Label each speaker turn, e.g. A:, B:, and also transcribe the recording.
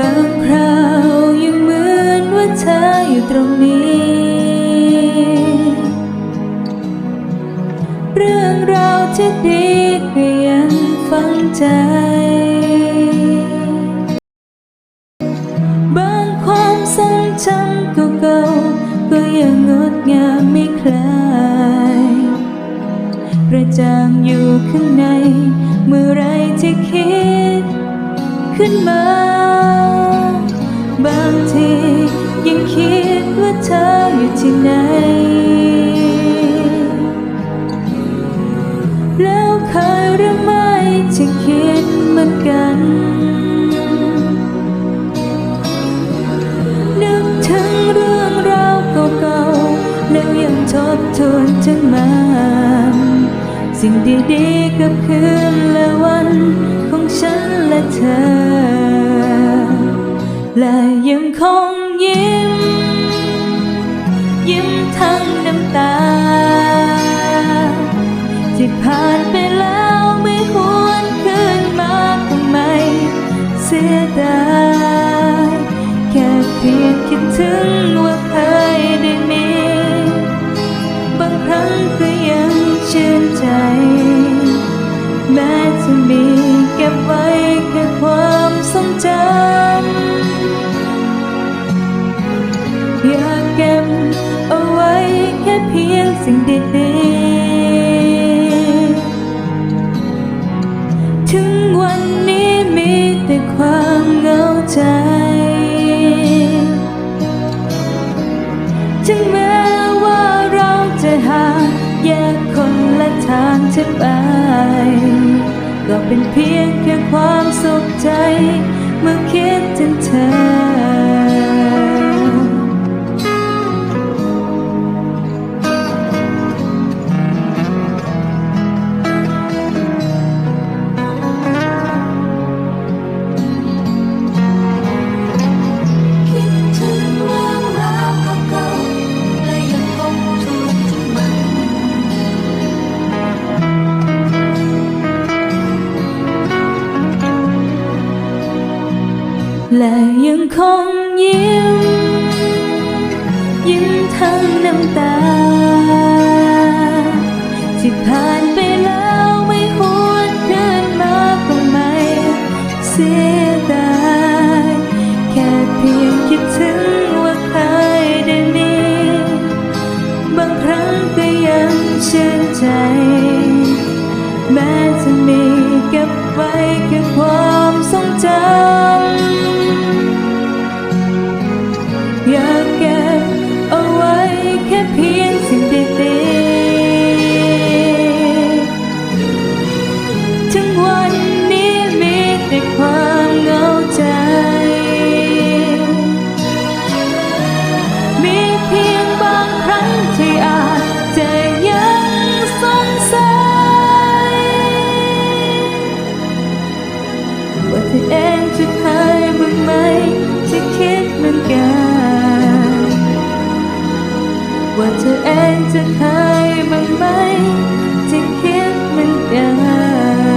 A: บางคราวยังเหมือนว่าเธออยู่ตรงนี้ เรื่องราวที่ดีก็ยังฝังใจ บางความทรงจำเก่าๆก็ยังงดงามไม่คลายกระจ่างอยู่ข้างใน เมื่อไรที่คิด ขึ้นมา บางทียังคิดว่าเธออยู่ที่ไหน แล้วเคยหรือไม่ที่คิดเหมือนกัน นึกถึงเรื่องราวเก่าๆแล้วยังทบทวนถึงมาสิ่งดีๆกับคืนและวัน และยังคงยิ้ม ยิ้มทั้งน้ำตา ที่ผ่านไปแล้วไม่หวนคืนมาทำไมเสียดายแค่เพียงคิดถึงว่าเคยได้มี บางครั้งก็ยังชื่นใจ แม้จะมีเก็บไว้ อยากเก็บเอาไว้แค่เพียงสิ่งดีๆ ถึงวันนี้มีแต่ความเหงาใจ ถึงแม้ว่าเราจะหาแยกคนละทางจะไป ก็เป็นเพียงแค่ความสุขใจ เมื่อคิดถึงเธอ
B: และยังคง
A: ยิ้ม ยิ้มทั้งน้ำตา ที่ผ่านไปแล้วไม่หวนคืนมาก็ไม่เสียดายแค่เพียงคิดถึงว่าเคยได้มี บางครั้งก็ยังชื่นใจ แม้จะมีเก็บไว้แค่ความ เธอเองจะเคยบ้างไหมจะคิดเหมือนกันว่าเธอเองจะเคยบ้างไหมจะคิดเหมือนกัน